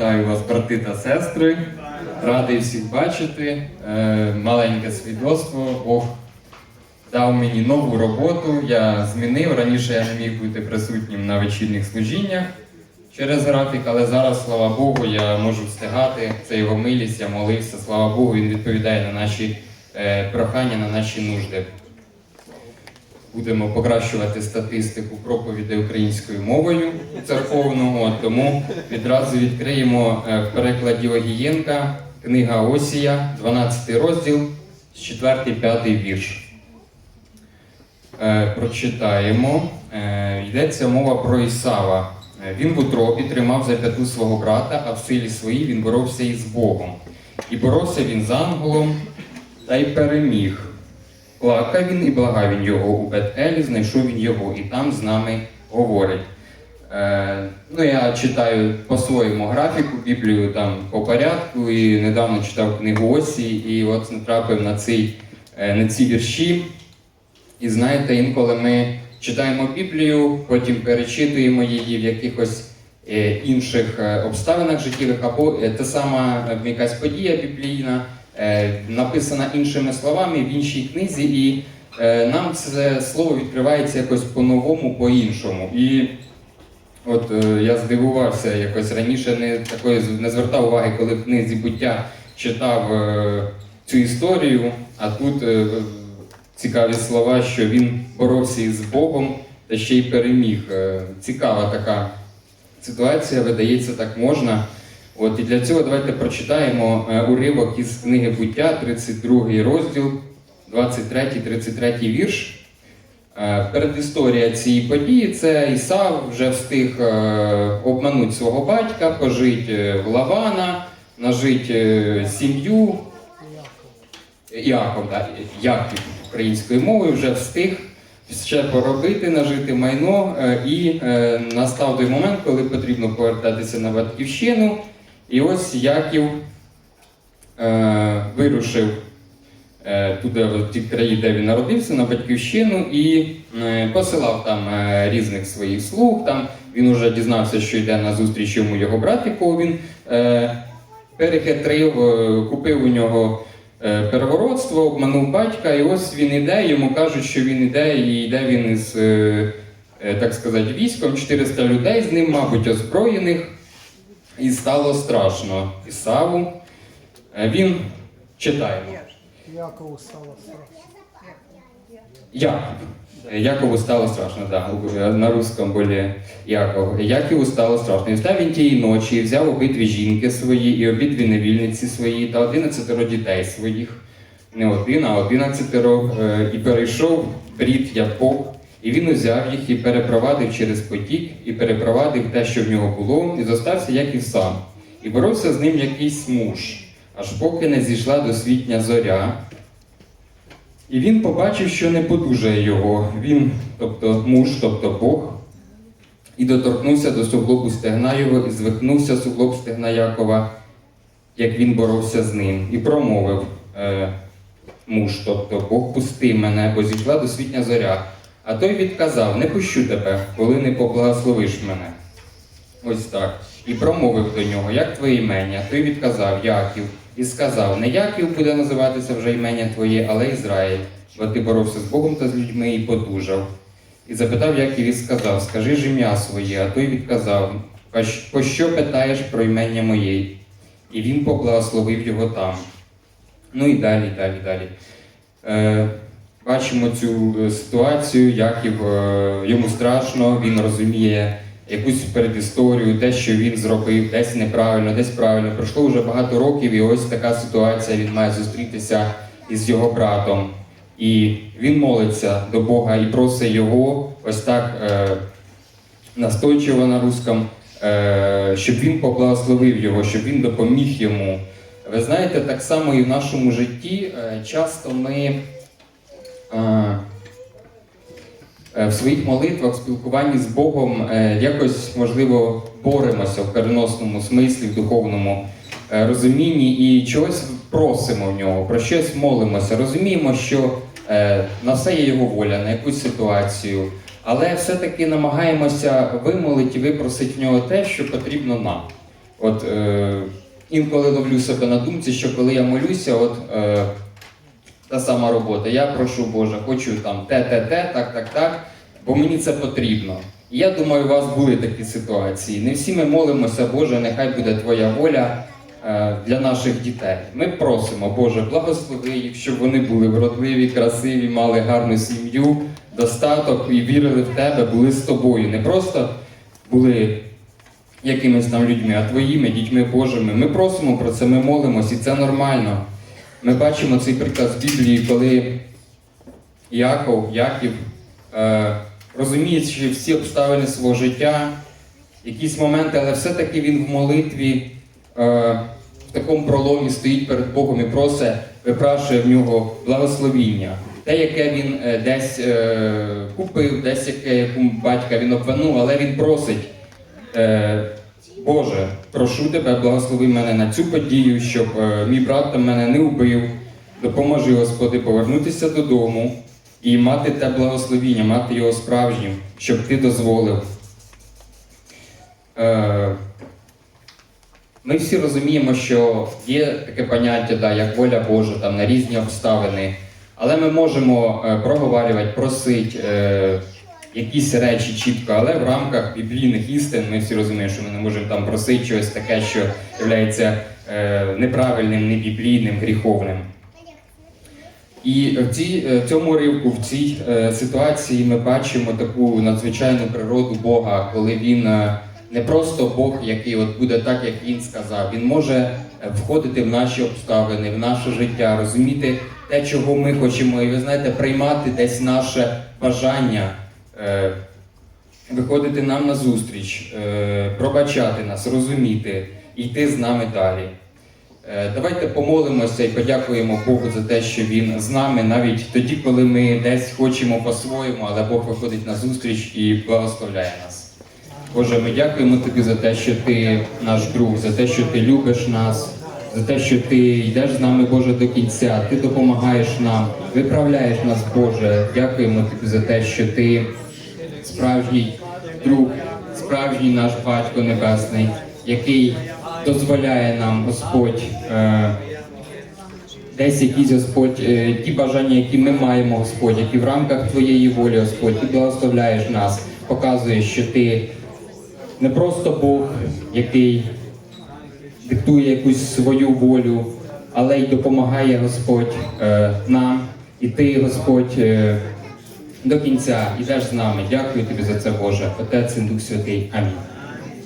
Вітаю вас, брати та сестри. Радий всіх бачити. Е, Маленьке свідоцтво. Бог дав мені нову роботу. Я змінив. Раніше я не міг бути присутнім на вечірніх служіннях через графік, але зараз, слава Богу, я можу встигати. Це його милість, я молився. Слава Богу, він відповідає на наші е, прохання, на наші нужди. Будемо покращувати статистику проповідей українською мовою церковного, тому відразу відкриємо е, в перекладі Огієнка книга Осія, 12 розділ, 4-5 вірш. Е, Прочитаємо. Е, Йдеться мова про Ісава. Він в утробі тримав за п'яту свого брата, а в силі своїй він боровся із Богом. І боровся він з ангелом та й переміг. Плакав він і благав він його у Бет-Елі, знайшов він його, і там з нами говорить. Е, ну, я читаю по своєму графіку, Біблію там по порядку, і недавно читав книгу Осі, і от натрапив на, цей, е, на ці вірші. І знаєте, інколи ми читаємо Біблію, потім перечитуємо її в якихось е, інших е, обставинах життєвих, або та сама якась подія біблійна, написана іншими словами в іншій книзі, і е, нам це слово відкривається якось по-новому, по-іншому. І от е, я здивувався якось раніше не такої не звертав уваги, коли в книзі буття читав е, цю історію, а тут е, цікаві слова, що він боровся із Богом та ще й переміг. Е, Цікава така ситуація, видається, так можна. От і для цього давайте прочитаємо е, уривок із книги буття, 32 розділ, 23-33 вірш. Е, Передісторія цієї події це Ісав вже встиг е, обманути свого батька, пожити в Лавана, нажити сім'ю. Яков, да, Яків українською мовою вже встиг ще поробити, нажити майно, і настав той момент, коли потрібно повертатися на батьківщину. І ось Яків е, вирушив е, туди, в ті краї, де він народився, на батьківщину, і е, посилав там е, різних своїх слуг. Там він уже дізнався, що йде на зустріч йому його брат, якого він е, перехитрив, е, купив у нього. е, Первородство, обманув батька, і ось він іде, йому кажуть, що він іде, і йде він із, е, е, так сказати, військом, 400 людей з ним, мабуть, озброєних, і стало страшно Ісаву. Е, Він читає. Якову стало страшно. Яков. Якову стало страшно, да. На русском более Яков. Якову стало страшно. І встав він тієї ночі, і взяв обидві жінки свої, і обидві невільниці свої, та одинадцятеро дітей своїх. Не один, а одинадцятеро. е, І перейшов брід Япок, і він узяв їх і перепровадив через потік, і перепровадив те, що в нього було, і зостався Яків сам. І боровся з ним якийсь муж, аж поки не зійшла досвітня зоря. І він побачив, що не подужає його. Він, тобто муж, тобто Бог, і доторкнувся до суглобу стегна його, і звихнувся суглоб стегна Якова, як він боровся з ним, і промовив е, муж, тобто Бог, пусти мене, бо зійшла досвітня зоря. А той відказав: Не пущу тебе, коли не поблагословиш мене. Ось так. І промовив до нього, як твоє імення? Той відказав Яків, і сказав: Не Яків буде називатися вже імення твоє, але Ізраїль, бо ти боровся з Богом та з людьми і подужав. І запитав Яків і сказав: Скажи ж ім'я своє, а той відказав: «А щ- По що питаєш про імення моє? І він поблагословив його там. Ну і далі, далі, далі. Е, бачимо цю е, ситуацію, Яків е, йому страшно, він розуміє якусь передісторію, те, що він зробив, десь неправильно, десь правильно. Пройшло вже багато років, і ось така ситуація. Він має зустрітися із його братом. І він молиться до Бога і просить його ось так е, настойчиво на русском, е, щоб він поблагословив його, щоб він допоміг йому. Ви знаєте, так само і в нашому житті е, часто ми. Е, в своїх молитвах, в спілкуванні з Богом е, якось, можливо, боремося в переносному смислі, в духовному е, розумінні і чогось просимо в нього, про щось молимося. Розуміємо, що на все є його воля, на якусь ситуацію, але все-таки намагаємося вимолити і випросити в нього те, що потрібно нам. От е, інколи ловлю себе на думці, що коли я молюся, от е, та сама робота. Я прошу Боже, хочу там те, те, те, так, так, так, бо мені це потрібно. І я думаю, у вас були такі ситуації. Не всі ми молимося, Боже, нехай буде Твоя воля е, для наших дітей. Ми просимо, Боже, благослови їх, щоб вони були вродливі, красиві, мали гарну сім'ю, достаток і вірили в тебе, були з тобою. Не просто були якимись там людьми, а твоїми дітьми Божими. Ми просимо про це, ми молимось, і це нормально. Ми бачимо цей приказ в Біблії, коли Яков, Яків е, розуміючи всі обставини свого життя, якісь моменти, але все-таки він в молитві е, в такому проломі стоїть перед Богом і просить, випрашує в нього благословіння. Те, яке він е, десь е, купив, десь яке батька він обвинув, але він просить. Боже, прошу тебе, благослови мене на цю подію, щоб е, мій брат мене не вбив. Допоможи, Господи, повернутися додому і мати те благословіння, мати його справжнім, щоб ти дозволив. Е, ми всі розуміємо, що є таке поняття, да, як воля Божа там, на різні обставини, але ми можемо е, проговорювати, просити якісь речі чітко, але в рамках біблійних істин ми всі розуміємо, що ми не можемо там просити щось таке, що є е, неправильним, небіблійним, гріховним. І в цій, е, цьому ривку, в цій е, ситуації ми бачимо таку надзвичайну природу Бога, коли він е, не просто Бог, який от буде так, як він сказав. Він може е, входити в наші обставини, в наше життя, розуміти те, чого ми хочемо, і ви знаєте, приймати десь наше бажання, виходити нам на зустріч, е, пробачати нас, розуміти, йти з нами далі. Е, Давайте помолимося і подякуємо Богу за те, що Він з нами, навіть тоді, коли ми десь хочемо по-своєму, але Бог виходить на зустріч і благословляє нас. Боже, ми дякуємо Тобі за те, що Ти наш друг, за те, що Ти любиш нас, за те, що Ти йдеш з нами, Боже, до кінця, Ти допомагаєш нам, виправляєш нас, Боже. Дякуємо Тобі за те, що Ти справжній друг, справжній наш батько небесний, який дозволяє нам, Господь, е, десь якісь Господь, е, ті бажання, які ми маємо, Господь, які в рамках Твоєї волі, Господь, Ти благословляєш нас, показуєш, що Ти не просто Бог, який диктує якусь свою волю, але й допомагає Господь е, нам. І ти, Господь, до кінця йдеш з нами. Дякую тобі за це, Боже. Отець і Дух Святий. Амінь.